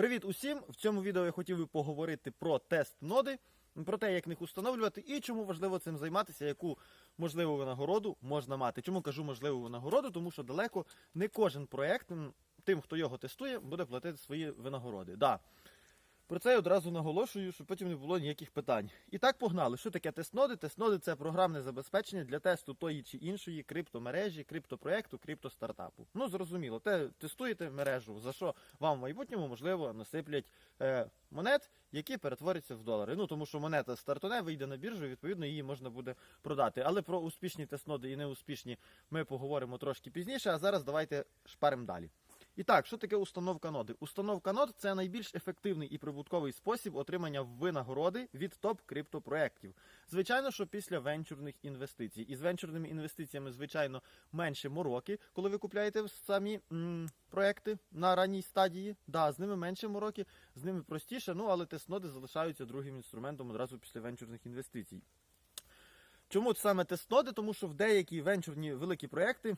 Привіт усім! В цьому відео я хотів би поговорити про тест ноди, про те, як їх установлювати і чому важливо цим займатися, яку можливу винагороду можна мати. Чому кажу можливу винагороду? Тому що далеко не кожен проєкт, тим, хто його тестує, буде платити свої винагороди. Да. Про це я одразу наголошую, щоб потім не було ніяких питань. І так погнали. Що таке тест-ноди? Тест-ноди це програмне забезпечення для тесту тої чи іншої криптомережі, криптопроекту, криптостартапу. Ну зрозуміло, те тестуєте мережу, за що вам в майбутньому можливо насиплять е, монет, які перетворяться в долари. Ну тому що монета стартуне вийде на біржу, відповідно її можна буде продати. Але про успішні тест-ноди і неуспішні ми поговоримо трошки пізніше. А зараз давайте шпаримо далі. І так, що таке установка ноди? Установка нод це найбільш ефективний і прибутковий спосіб отримання винагороди від топ криптопроєктів. Звичайно, що після венчурних інвестицій. І з венчурними інвестиціями, звичайно, менше мороки, коли ви купляєте самі м, проекти на ранній стадії. Да, з ними менше мороки, з ними простіше, ну але тест-ноди залишаються другим інструментом одразу після венчурних інвестицій. Чому саме тест-ноди? Тому що в деякі венчурні великі проекти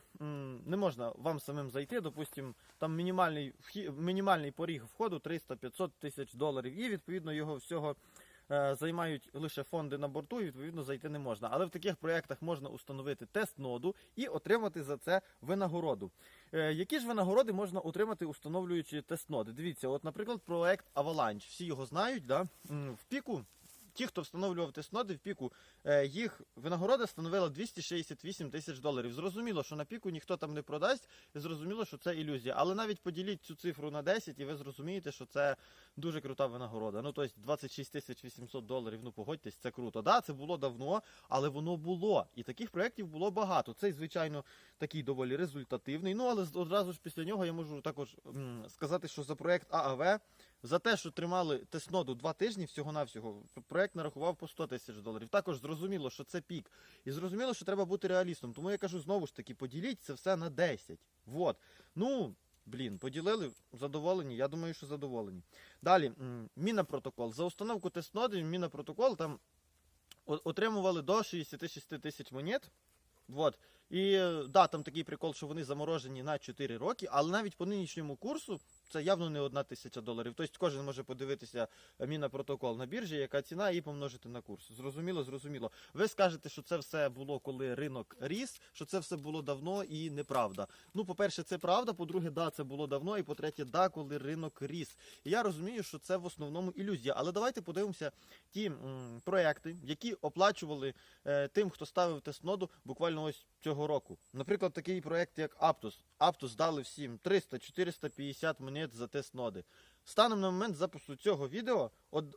не можна вам самим зайти. Допустим, там мінімальний мінімальний поріг входу 300-500 тисяч доларів, і відповідно його всього е, займають лише фонди на борту, і відповідно зайти не можна. Але в таких проєктах можна установити тест-ноду і отримати за це винагороду. Е, які ж винагороди можна отримати, установлюючи тест-ноди? Дивіться, от, наприклад, проект Avalanche. Всі його знають, да? В піку. Ті, хто встановлював тест-ноди в піку, е, їх винагорода становила 268 тисяч доларів. Зрозуміло, що на піку ніхто там не продасть, і зрозуміло, що це ілюзія. Але навіть поділіть цю цифру на 10, і ви зрозумієте, що це дуже крута винагорода. Ну, тобто 26 тисяч 800 доларів, ну погодьтесь, це круто. Да, це було давно, але воно було. І таких проєктів було багато. Цей, звичайно, такий доволі результативний. Ну, але одразу ж після нього я можу також м, сказати, що за проєкт ААВ за те, що тримали тест-ноду два тижні всього-навсього, проект нарахував по 100 тисяч доларів. Також зрозуміло, що це пік. І зрозуміло, що треба бути реалістом. Тому я кажу знову ж таки, поділіть це все на 10. Вот. Ну, блін, поділили, задоволені. Я думаю, що задоволені. Далі, м, міна-протокол. За установку тест-ноди, міна-протокол там отримували до 66 тисяч монет. Вот. І е, да, там такий прикол, що вони заморожені на 4 роки, але навіть по нинішньому курсу це явно не одна тисяча доларів. Тобто кожен може подивитися е, міна-протокол на біржі, яка ціна, і помножити на курс. Зрозуміло, зрозуміло. Ви скажете, що це все було, коли ринок ріс, що це все було давно і неправда. Ну, по-перше, це правда. По-друге, да, це було давно. І по-третє, да, коли ринок ріс. І я розумію, що це в основному ілюзія. Але давайте подивимося ті м, проекти, які оплачували е, тим, хто ставив тест-ноду буквально ось цього року. Наприклад, такий проект, як Aptos. Aptos дали всім 300-450 монет за тест-ноди. Станом на момент запису цього відео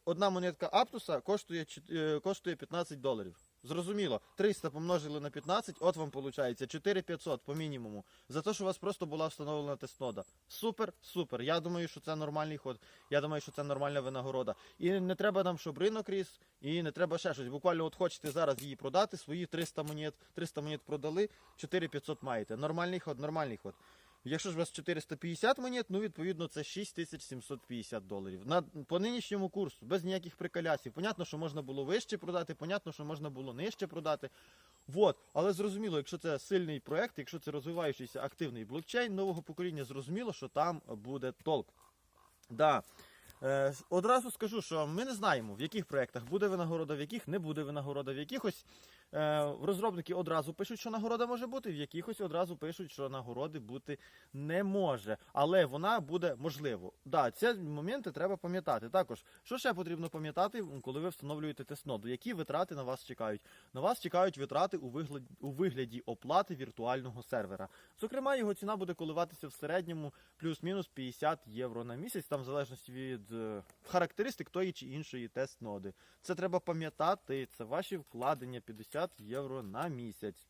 одна монетка Аптуса коштує, е, коштує 15 доларів. Зрозуміло, 300 помножили на 15, от вам виходить 4500 по мінімуму. За те, що у вас просто була встановлена тест-нода. Супер, супер. Я думаю, що це нормальний ход. Я думаю, що це нормальна винагорода. І не треба нам, щоб ринок ріс, і не треба ще щось. Буквально от хочете зараз її продати, свої 300 монет, 300 монет продали, 4500 маєте. Нормальний ход, нормальний ход. Якщо ж у вас 450 монет, ну відповідно це 6750 доларів. На, по нинішньому курсу, без ніяких приколясів. Понятно, що можна було вище продати, понятно, що можна було нижче продати. Вот. Але зрозуміло, якщо це сильний проект, якщо це розвиваючийся активний блокчейн нового покоління, зрозуміло, що там буде толк. Да. Е, одразу скажу, що ми не знаємо, в яких проєктах буде винагорода, в яких не буде винагорода, в якихось розробники одразу пишуть, що нагорода може бути, в якихось одразу пишуть, що нагороди бути не може. Але вона буде можливо. Да, ці моменти треба пам'ятати. Також, що ще потрібно пам'ятати, коли ви встановлюєте тест-ноду? Які витрати на вас чекають? На вас чекають витрати у вигляді, у вигляді оплати віртуального сервера. Зокрема, його ціна буде коливатися в середньому плюс-мінус 50 євро на місяць, там в залежності від е, характеристик тої чи іншої тест-ноди. Це треба пам'ятати, це ваші вкладення 50 євро на місяць.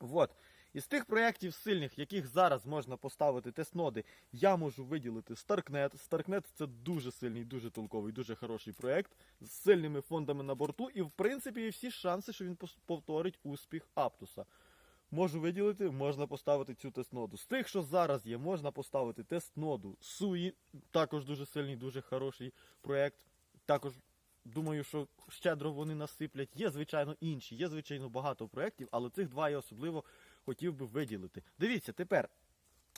Вот. Із тих проєктів сильних, яких зараз можна поставити тест-ноди, я можу виділити Starknet. Starknet це дуже сильний, дуже толковий, дуже хороший проєкт з сильними фондами на борту, і в принципі всі шанси, що він повторить успіх Аптуса. Можу виділити, можна поставити цю тест-ноду. З тих, що зараз є, можна поставити тест-ноду. Суї, також дуже сильний, дуже хороший проєкт. Також думаю, що щедро вони насиплять. Є, звичайно, інші, є, звичайно, багато проєктів, але цих два я особливо хотів би виділити. Дивіться, тепер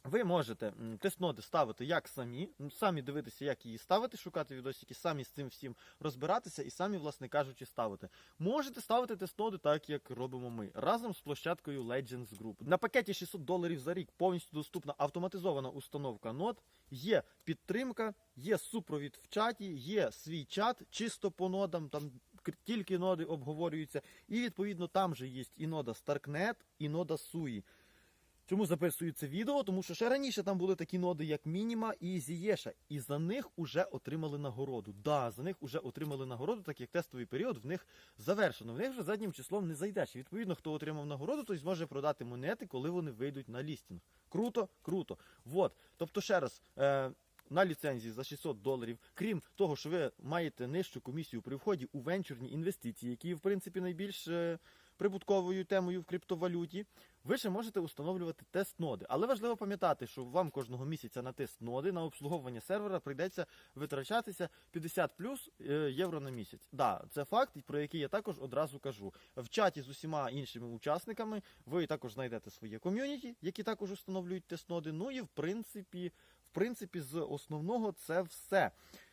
ви можете тест-ноди ставити як самі, самі дивитися, як її ставити, шукати відосики, самі з цим всім розбиратися і самі, власне кажучи, ставити. Можете ставити тест-ноди так, як робимо ми, разом з площадкою Legends Group. На пакеті 600 доларів за рік повністю доступна автоматизована установка нод, є підтримка, є супровід в чаті, є свій чат чисто по нодам, там тільки ноди обговорюються. І відповідно там же є і нода Starknet, і нода SUI. Чому записую це відео? Тому що ще раніше там були такі ноди, як Мініма і Зієша, і за них уже отримали нагороду. Да, за них уже отримали нагороду, так як тестовий період в них завершено. В них вже заднім числом не зайдеш. Відповідно, хто отримав нагороду, той зможе продати монети, коли вони вийдуть на лістінг. Круто, круто. Вот. Тобто, ще раз. Е- на ліцензії за 600 доларів, крім того, що ви маєте нижчу комісію при вході у венчурні інвестиції, які в принципі найбільш е, прибутковою темою в криптовалюті, ви ще можете установлювати тест-ноди. Але важливо пам'ятати, що вам кожного місяця на тест-ноди, на обслуговування сервера прийдеться витрачатися 50 плюс е, євро на місяць. Да, це факт, про який я також одразу кажу. В чаті з усіма іншими учасниками ви також знайдете своє ком'юніті, які також установлюють тест-ноди. Ну і в принципі, в принципі, з основного це все.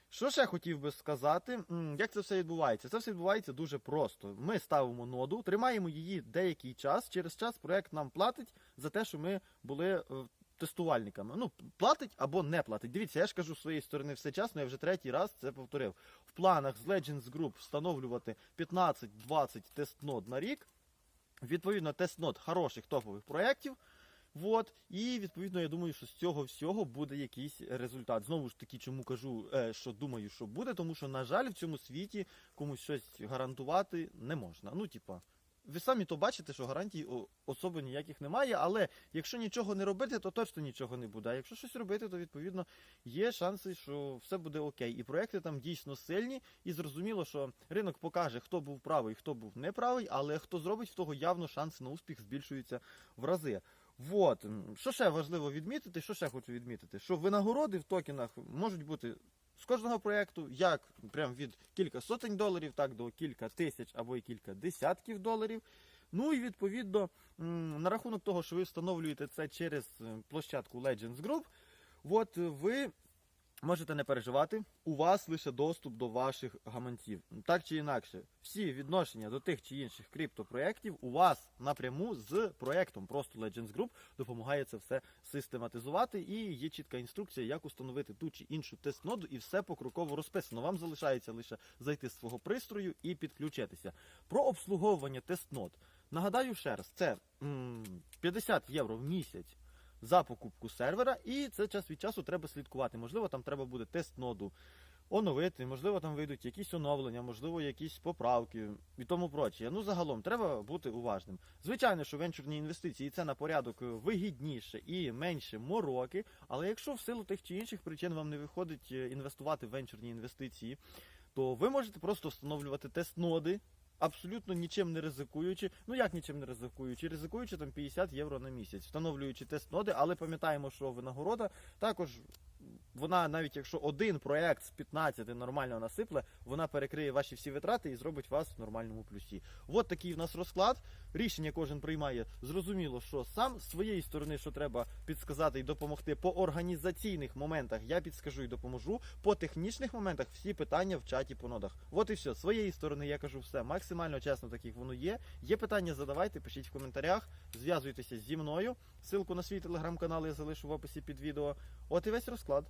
Що ще хотів би сказати, як це все відбувається? Це все відбувається дуже просто. Ми ставимо ноду, тримаємо її деякий час. Через час проект нам платить за те, що ми були е, тестувальниками. Ну, платить або не платить. Дивіться, я ж кажу з своєї сторони все часно, я вже третій раз це повторив. В планах з Legends Group встановлювати 15-20 тест-нод на рік. Відповідно, тест-нод хороших топових проєктів. Вот, і відповідно, я думаю, що з цього всього буде якийсь результат. Знову ж таки, чому кажу, е, що думаю, що буде, тому що, на жаль, в цьому світі комусь щось гарантувати не можна. Ну, типа, ви самі то бачите, що гарантій особи ніяких немає, але якщо нічого не робити, то точно нічого не буде. А якщо щось робити, то відповідно є шанси, що все буде окей. І проекти там дійсно сильні, і зрозуміло, що ринок покаже, хто був правий, хто був неправий, але хто зробить, в того явно шанси на успіх збільшуються в рази. Вот. Що ще важливо відмітити, що ще хочу відмітити, що винагороди в токенах можуть бути з кожного проєкту, як прям від кілька сотень доларів, так до кілька тисяч або й кілька десятків доларів. Ну і відповідно на рахунок того, що ви встановлюєте це через е, площадку Legends Group, от ви можете не переживати, у вас лише доступ до ваших гаманців. Так чи інакше, всі відношення до тих чи інших криптопроєктів у вас напряму з проєктом просто Legends Group допомагає це все систематизувати. І є чітка інструкція, як установити ту чи іншу тест-ноду, і все покроково розписано. Вам залишається лише зайти з свого пристрою і підключитися. Про обслуговування тест-нод. Нагадаю ще раз, це м, 50 євро в місяць за покупку сервера, і це час від часу треба слідкувати. Можливо, там треба буде тест ноду оновити, можливо, там вийдуть якісь оновлення, можливо, якісь поправки і тому проче. Ну, загалом, треба бути уважним. Звичайно, що венчурні інвестиції це на порядок вигідніше і менше мороки, але якщо в силу тих чи інших причин вам не виходить е, інвестувати в венчурні інвестиції, то ви можете просто встановлювати тест-ноди, абсолютно нічим не ризикуючи. Ну як нічим не ризикуючи? Ризикуючи там 50 євро на місяць, встановлюючи тест-ноди, але пам'ятаємо, що винагорода також. Вона, навіть якщо один проект з 15 нормально насипле, вона перекриє ваші всі витрати і зробить вас в нормальному плюсі. От такий в нас розклад. Рішення кожен приймає. Зрозуміло, що сам з своєї сторони, що треба підсказати і допомогти по організаційних моментах, я підскажу і допоможу. По технічних моментах всі питання в чаті по нодах. От і все. З своєї сторони я кажу все. Максимально чесно, так як воно є. Є питання, задавайте, пишіть в коментарях, зв'язуйтеся зі мною. Ссылку на свій телеграм-канал я залишу в описі під відео. От і весь розклад.